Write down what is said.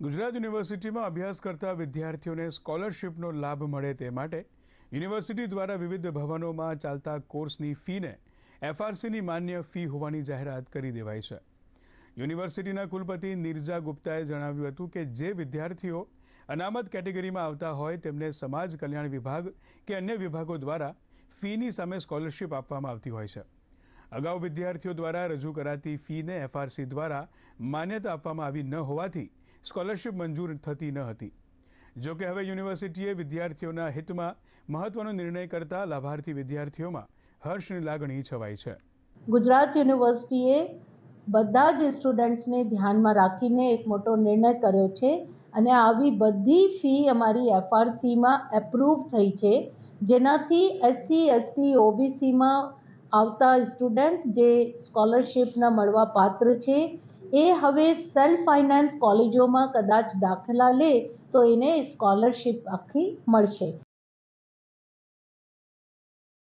ગુજરાત યુનિવર્સિટીમાં અભ્યાસ કરતા વિદ્યાર્થીઓને સ્કોલરશીપનો લાભ મળે તે માટે યુનિવર્સિટી દ્વારા વિવિધ ભવનોમાં ચાલતા કોર્સની ફીને એફઆરસીની માન્ય ફી હોવાની જાહેરાત કરી દેવાઈ છે. યુનિવર્સિટીના કુલપતિ નિર્જા ગુપ્તાએ જણાવ્યું હતું કે જે વિદ્યાર્થીઓ અનામત કેટેગરીમાં આવતા હોય તેમને સમાજ કલ્યાણ વિભાગ કે અન્ય વિભાગો દ્વારા ફીની સામે સ્કોલરશિપ આપવામાં આવતી હોય છે. અગાઉ વિદ્યાર્થીઓ દ્વારા રજૂ કરાતી ફીને એફઆરસી દ્વારા માન્યતા આપવામાં આવી ન હોવાથી સ્કોલરશિપ મંજૂર થતી ન હતી. જોકે હવે યુનિવર્સિટીએ વિદ્યાર્થીઓના હિતમાં મહત્વનો નિર્ણય કરતા લાભાર્થી વિદ્યાર્થીઓમાં હર્ષની લાગણી છવાઈ છે. ગુજરાત યુનિવર્સિટીએ બધા જ સ્ટુડન્ટ્સને ધ્યાનમાં રાખીને એક મોટો નિર્ણય કર્યો છે અને આવી બધી ફી અમારી એફઆરસીમાં એપ્રૂવ થઈ છે. જેનાથી એસસી, એસટી, ઓબીસીમાં આવતા સ્ટુડન્ટ્સ જે સ્કોલરશિપના મળવા પાત્ર છે એ હવે સેલ્ફ ફાઇનાન્સ કોલેજોમાં કદાચ દાખલા લે તો એને સ્કોલરશિપ આખી મળશે.